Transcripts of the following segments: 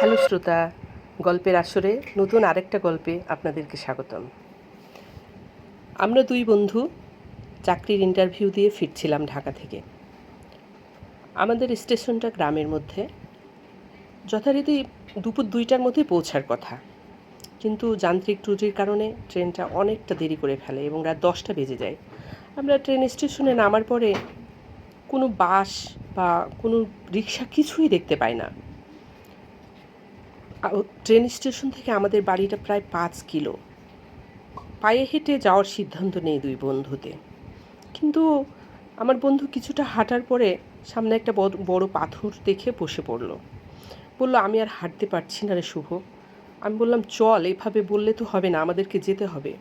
Hello শ্রোতা, গল্পের আসরে নতুন আরেকটা গল্পে আপনাদেরকে স্বাগতম। আমরা দুই বন্ধু চাকরির ইন্টারভিউ দিয়ে ফিরছিলাম ঢাকা থেকে। আমাদের স্টেশনটা গ্রামের মধ্যে। যথারীতি দুপুর দুইটার মধ্যে পৌঁছার কথা। কিন্তু যান্ত্রিক ত্রুটির কারণে ট্রেনটা অনেকটা দেরি করে ফেলে এবং রাত দশটা বেজে যায়। আমরা ট্রেন স্টেশনে নামার পরে কোনো বাস বা কোনো রিক্সা কিছুই দেখতে পাই না। ট্রেন স্টেশন থেকে আমাদের বাড়িটা প্রায় পাঁচ কিলো। পায়ে হেঁটে যাওয়ার সিদ্ধান্ত নেই দুই বন্ধুতে। কিন্তু আমার বন্ধু কিছুটা হাঁটার পরে সামনে একটা বড় পাথর দেখে বসে পড়ল। বলল, আমি আর হাঁটতে পারছি না রে শুভ। আমি বললাম, চল, এভাবে বললে তো হবে না, আমাদেরকে যেতে হবে।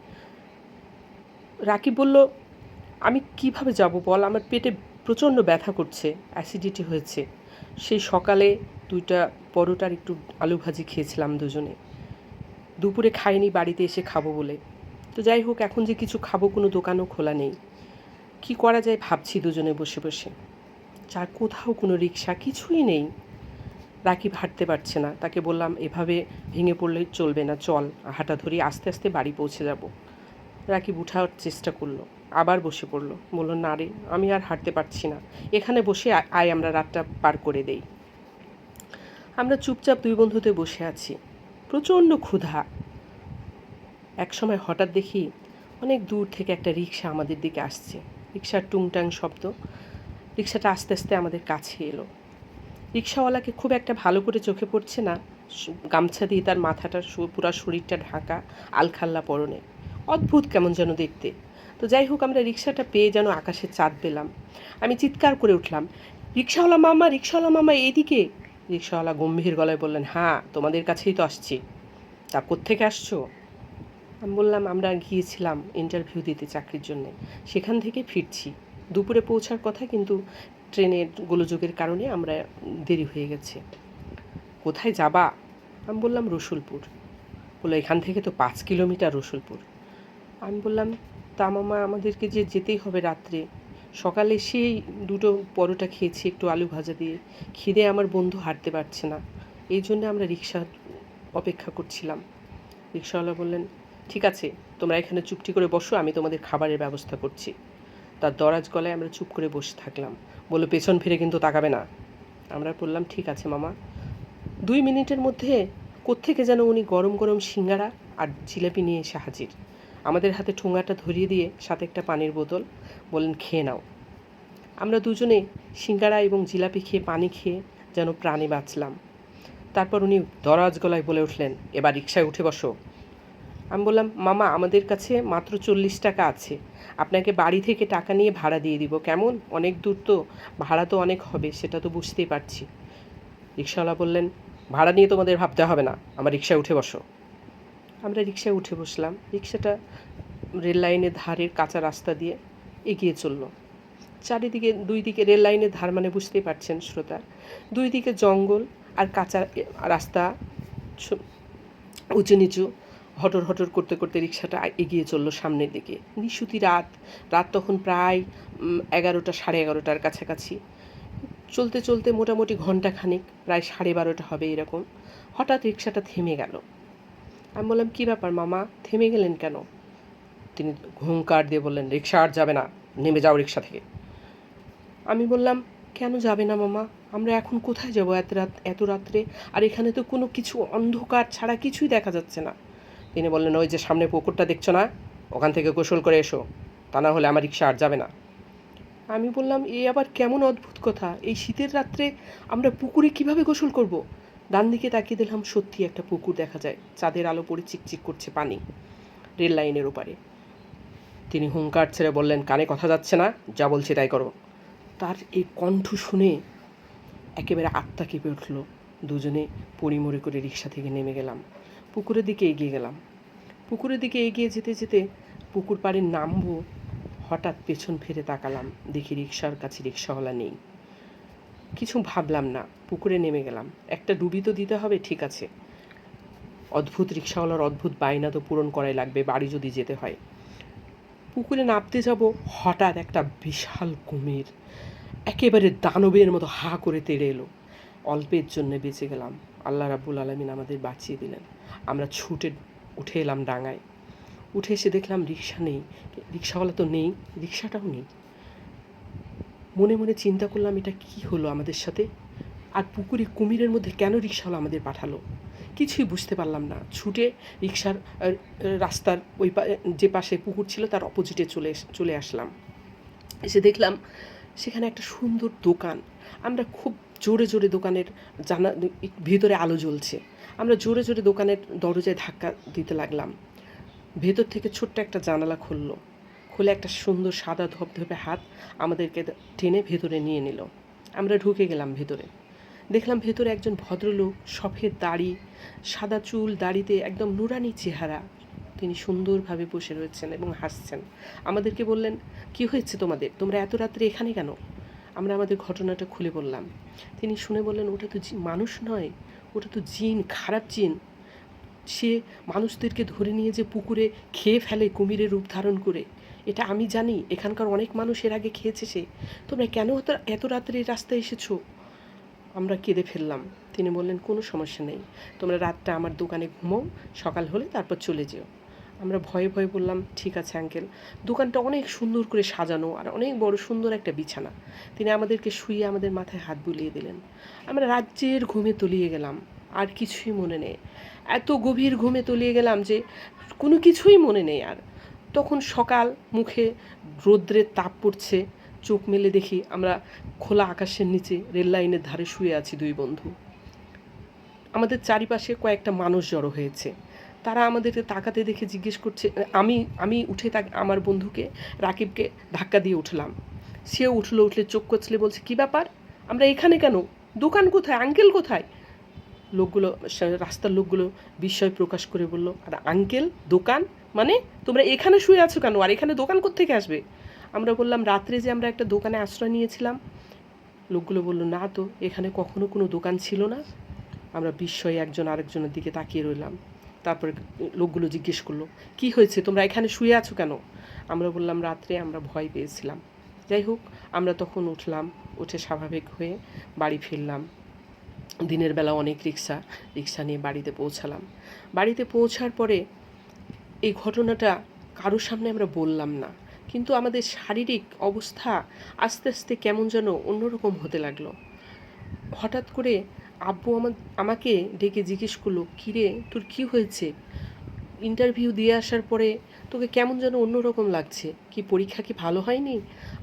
রাকিব বলল, আমি কীভাবে যাব বল? আমার পেটে প্রচণ্ড ব্যথা করছে অ্যাসিডিটি হয়েছে। সেই সকালে দুইটা পরোটার একটু আলু ভাজি খেয়েছিলাম দুজনে। দুপুরে খাইনি, বাড়িতে এসে খাব বলে। তো যাই হোক, এখন যে কিছু খাব, কোনো দোকানও খোলা নেই। কি করা যায় ভাবছি দুজনে বসে বসে। যার কোথাও কোনো রিক্সা, কিছুই নেই। রাকিব হাঁটতে পারছে না। তাকে বললাম, এভাবে ভেঙে পড়লে চলবে না, চল। হাঁটা ধরি আস্তে আস্তে বাড়ি পৌঁছে যাব। রাকিব উঠার চেষ্টা করল। আবার বসে পড়ল। বলল, না রে, আমি আর হাঁটতে পারছি না। এখানে বসে আয় আমরা রাতটা পার করে দেই। আমরা চুপচাপ দুই বন্ধুতে বসে আছি। প্রচণ্ড ক্ষুধা। একসময় হঠাৎ দেখি অনেক দূর থেকে একটা রিক্সা আমাদের দিকে আসছে। রিক্সার টুংটাং শব্দ। রিক্সাটা আস্তে আস্তে আমাদের কাছে এলো। রিক্সাওয়ালাকে খুব একটা ভালো করে চোখে পড়ছে না। গামছা দিয়ে তার মাথাটা পুরা শরীরটা ঢাকা, আলখাল্লা পরনে। অদ্ভুত কেমন যেন দেখতে। তো যাই হোক, আমরা রিক্সাটা পেয়ে যেন আকাশে চাঁদ পেলাম। আমি চিৎকার করে উঠলাম, রিক্সাওয়ালা মামা রিক্সাওয়ালা মামা, এইদিকে? রিক্সাওয়ালা গম্ভীর গলায় বললেন হ্যাঁ তোমাদের কাছেই তো আসছি। তা কোত্থেকে আসছো? আমি বললাম, আমরা গিয়েছিলাম ইন্টারভিউ দিতে চাকরির জন্য। সেখান থেকে ফিরছি। দুপুরে পৌঁছার কথা, কিন্তু ট্রেনের গোলযোগের কারণে আমরা দেরি হয়ে গেছে। কোথায় যাবা? আমি বললাম, রসুলপুর। বলল, এখান থেকে তো পাঁচ কিলোমিটার রসুলপুর। আমি বললাম তা মামা আমাদেরকে যে যেতেই হবে রাত্রে, সকালে সেই দুটো পরোটা খেয়েছি একটু আলু ভাজা দিয়ে। খিদে আমার বন্ধু হাঁটতে পারছে না। এই জন্য আমরা রিক্সা অপেক্ষা করছিলাম। রিক্সাওয়ালা বললেন, ঠিক আছে, তোমরা এখানে চুপটি করে বসো, আমি তোমাদের খাবারের ব্যবস্থা করছি। তার দরাজ গলায় আমরা চুপ করে বসে থাকলাম। বলল, পেছন ফিরে কিন্তু তাকাবে না। আমরা বললাম, ঠিক আছে মামা। দুই মিনিটের মধ্যে কোত্থেকে যেন উনি গরম গরম সিঙ্গারা আর জিলাপি নিয়ে এসে হাজির। আমাদের হাতে ঠোঙাটা ধরিয়ে দিয়ে সাথে একটা পানির বোতল বললেন, খেয়ে নাও। আমরা দুজনে সিঙ্গারা এবং জিলাপি খেয়ে পানি খেয়ে যেন প্রাণে বাঁচলাম। তারপর উনি দরাজ গলায় বলে উঠলেন, এবার রিক্সায় উঠে বসো। আমি বললাম, মামা, আমাদের কাছে মাত্র চল্লিশ টাকা আছে। আপনাকে বাড়ি থেকে টাকা নিয়ে ভাড়া দিয়ে দিব। কেমন? অনেক দূর তো। ভাড়া তো অনেক হবে, সেটা তো বুঝতেই পারছি। রিক্সাওয়ালা বললেন, ভাড়া নিয়ে তোমাদের ভাবতে হবে না। আমার রিক্সায় উঠে বসো। আমরা রিক্সায় উঠে বসলাম। রিক্সাটা রেল লাইনের ধারের কাঁচা রাস্তা দিয়ে এগিয়ে চলল। চারিদিকে দুই দিকে রেল লাইনের ধার মানে বুঝতেই পারছেন শ্রোতা। দুই দিকে জঙ্গল আর কাঁচা রাস্তা উঁচু নিচু হটর হটর করতে করতে রিক্সাটা এগিয়ে চলল সামনের দিকে। নিশুতি রাত রাত তখন প্রায় এগারোটা সাড়ে এগারোটার কাছাকাছি। চলতে চলতে মোটামুটি ঘণ্টা খানিক প্রায় সাড়ে বারোটা হবে এরকম। হঠাৎ রিক্সাটা থেমে গেল। আমি বললাম, কী ব্যাপার মামা? থেমে গেলেন কেন? তিনি হুঙ্কার দিয়ে বললেন, রিক্সা আর যাবে না, নেমে যাও রিক্সা থেকে। আমি বললাম, কেন যাবে না মামা? আমরা এখন কোথায় যাব এত রাত, এত রাত্রে? আর এখানে তো কোনো কিছু অন্ধকার ছাড়া কিছুই দেখা যাচ্ছে না। তিনি বললেন, ওই যে সামনে পুকুরটা দেখছ না? ওখান থেকে গোসল করে এসো, তা না হলে আমার রিক্সা আর যাবে না। আমি বললাম, এ আবার কেমন অদ্ভুত কথা! এই শীতের রাত্রে আমরা পুকুরে কীভাবে গোসল করব? ডান দিকে তাকিয়ে দিলাম সত্যি একটা পুকুর দেখা যায়। চাঁদের আলো পড়ে চিকচিক করছে পানি। রেল লাইনের ওপারে। তিনি হুঙ্কার ছেড়ে বললেন, কানে কথা যাচ্ছে না, যা বলছি তাই করো। তার এই কণ্ঠ শুনে একেবারে আত্মা কেঁপে উঠল। দুজনে পরিমরে করে রিক্সা থেকে নেমে গেলাম। পুকুরের দিকে এগিয়ে গেলাম। পুকুরের দিকে এগিয়ে যেতে যেতে পুকুর পাড়ে নামবো, হঠাৎ পেছন ফিরে তাকালাম। দেখি রিক্সার কাছে রিক্সাওয়ালা নেই। কিছু ভাবলাম না, পুকুরে নেমে গেলাম। একটা ডুবি তো দিতে হবে, ঠিক আছে। অদ্ভুত রিক্সাওয়ালার অদ্ভুত বায়না তো পূরণ করাই লাগবে, বাড়ি যদি যেতে হয়। পুকুরে নামতে যাব, হঠাৎ একটা বিশাল কুমির, একেবারে দানবের মতো হা করে তেড়ে এলো। অল্পের জন্য বেঁচে গেলাম। আল্লাহ রাব্বুল আলমিন আমাদের বাঁচিয়ে দিলেন। আমরা ছুটে উঠে এলাম ডাঙায়। উঠে এসে দেখলাম রিক্সা নেই। রিক্সাওয়ালা তো নেই, রিক্সাটাও নেই। মনে মনে চিন্তা করলাম, এটা কি হলো আমাদের সাথে? আর পুকুরে কুমিরের মধ্যে কেন রিক্সাওয়ালা আমাদের পাঠালো? কিছুই বুঝতে পারলাম না। ছুটে রিক্সার রাস্তার ওই যে পাশে পুকুর ছিল, তার অপোজিটে চলে চলে আসলাম। এসে দেখলাম সেখানে একটা সুন্দর দোকান। আমরা খুব জোরে জোরে দোকানের জানা, ভিতরে আলো জ্বলছে। আমরা জোরে জোরে দোকানের দরজায় ধাক্কা দিতে লাগলাম। ভেতর থেকে ছোট্ট একটা জানালা খুললো। খুলে একটা সুন্দর সাদা ধপধপে হাত আমাদেরকে টেনে ভেতরে নিয়ে নিল। আমরা ঢুকে গেলাম ভেতরে। দেখলাম ভেতরে একজন ভদ্রলোক, সফেদ দাড়ি, সাদা চুল, দাড়িতে একদম নুরানি চেহারা। তিনি সুন্দরভাবে বসে রয়েছেন এবং হাসছেন। আমাদেরকে বললেন, কি হয়েছে তোমাদের? তোমরা এত রাত্রে এখানে কেন? আমরা আমাদের ঘটনাটা খুলে বললাম। তিনি শুনে বললেন, ওটা তো মানুষ নয়। ওটা তো জিন, খারাপ জিন। সে মানুষদেরকে ধরে নিয়ে যে পুকুরে খেয়ে ফেলে কুমিরের রূপ ধারণ করে। এটা আমি জানি, এখানকার অনেক মানুষ এর আগে খেয়েছে সে। তোমরা কেন এত রাত্রে রাস্তায় এসেছ? আমরা কেঁদে ফেললাম। তিনি বললেন, কোনো সমস্যা নেই। তোমরা রাতটা আমার দোকানে ঘুমো সকাল হলে তারপর চলে যেও। আমরা ভয়ে ভয়ে বললাম, ঠিক আছে, আঙ্কেল। দোকানটা অনেক সুন্দর করে সাজানো আর অনেক বড় সুন্দর একটা বিছানা। তিনি আমাদেরকে শুয়ে আমাদের মাথায় হাত বুলিয়ে দিলেন। আমরা রাজ্যের ঘুমে তলিয়ে গেলাম। আর কিছুই মনে নেই। এত গভীর ঘুমে তলিয়ে গেলাম যে, কোনো কিছুই মনে নেই আর। তখন সকাল মুখে রৌদ্রের তাপ পড়ছে, চোখ মেলে দেখি আমরা খোলা আকাশের নিচে রেল লাইনের ধারে শুয়ে আছি দুই বন্ধু। আমাদের চারিপাশে কয়েকটা মানুষ জড়ো হয়েছে। তারা আমাদেরকে তাকাতে দেখে জিজ্ঞেস করছে, আমি আমি উঠে তাক আমার বন্ধুকে, রাকিবকে ধাক্কা দিয়ে উঠলাম। সেও উঠল, উঠলে চোখ কচলে বলছে, কি ব্যাপার? আমরা এখানে কেন? দোকান কোথায়? আঙ্কেল কোথায়? লোকগুলো রাস্তার লোকগুলো বিস্ময় প্রকাশ করে বলল, আর আঙ্কেল দোকান? মানে তোমরা এখানে শুয়ে আছো কেন? আর এখানে দোকান কোত্থেকে আসবে? আমরা বললাম, রাত্রে যে আমরা একটা দোকানে আশ্রয় নিয়েছিলাম। লোকগুলো বলল, না তো, এখানে কখনো কোনো দোকান ছিল না। আমরা বিস্ময়ে একজন আরেকজনের দিকে তাকিয়ে রইলাম। তারপরে লোকগুলো জিজ্ঞেস করল, কি হয়েছে? তোমরা এখানে শুয়ে আছো কেন? আমরা বললাম, রাত্রে আমরা ভয় পেয়েছিলাম। যাই হোক, আমরা তখন উঠলাম, উঠে স্বাভাবিক হয়ে বাড়ি ফিরলাম। দিনের বেলা অনেক রিক্সা রিক্সা নিয়ে বাড়িতে পৌঁছালাম। বাড়িতে পৌঁছার পরে এই ঘটনাটা কারোর সামনে আমরা বললাম না, কিন্তু আমাদের শারীরিক অবস্থা আস্তে আস্তে কেমন যেন অন্যরকম হতে লাগল। হঠাৎ করে আব্বু আমার, আমাকে ডেকে জিজ্ঞেস করল, কিরে, তোর কি হয়েছে? ইন্টারভিউ দিয়ে আসার পরে তোকে কেমন যেন অন্যরকম লাগছে, কি পরীক্ষা কি ভালো হয়নি?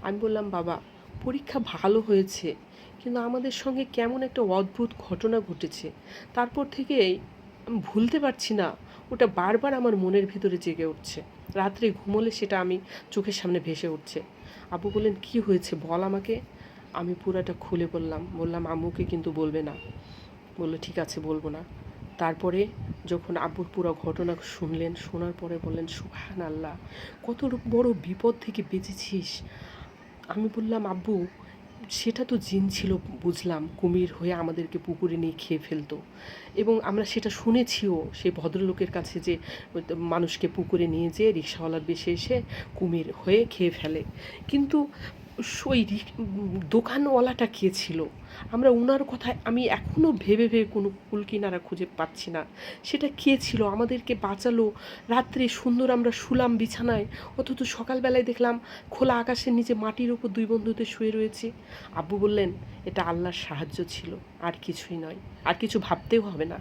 আমি বললাম, বাবা, পরীক্ষা ভালো হয়েছে কিন্তু আমাদের সঙ্গে কেমন একটা অদ্ভুত ঘটনা ঘটেছে। তারপর থেকেই আমি ভুলতে পারছি না, ওটা বারবার আমার মনের ভিতরে জেগে উঠছে। রাত্রে ঘুমোলে সেটা আমি চোখের সামনে ভেসে উঠছে। আব্বু বললেন, কি হয়েছে বল আমাকে? আমি পুরাটা খুলে বললাম বললাম, আম্মুকে কিন্তু বলবে না। বলল, ঠিক আছে, বলব না। তারপরে যখন আব্বুর পুরো ঘটনা শুনলেন, শোনার পরে বললেন সুহান আল্লাহ কত বড় বিপদ থেকে বেঁচেছিস। আমি বললাম, আব্বু সেটা তো জিন ছিল, বুঝলাম। কুমির হয়ে আমাদেরকে পুকুরে নিয়ে খেয়ে ফেলতো। এবং আমরা সেটা শুনেছিও সেই ভদ্রলোকের কাছে যে মানুষকে পুকুরে নিয়ে যেয়ে রিক্সাওয়ালার বেশে এসে কুমির হয়ে খেয়ে ফেলে। কিন্তু ওই দোকানওয়ালাটা কে ছিল? আমরা ওনার কথায় আমি এখনও ভেবে ভেবে কোনো কুলকিনারা খুঁজে পাচ্ছি না। সেটা কে ছিল? আমাদেরকে বাঁচালো। রাত্রে সুন্দর আমরা শুলাম বিছানায়। অথচ সকালবেলায় দেখলাম খোলা আকাশের নিচে মাটির ওপর দুই বন্ধুতে শুয়ে রয়েছে। আব্বু বললেন, এটা আল্লাহর সাহায্য ছিল। আর কিছুই নয়। আর কিছু ভাবতেও হবে না।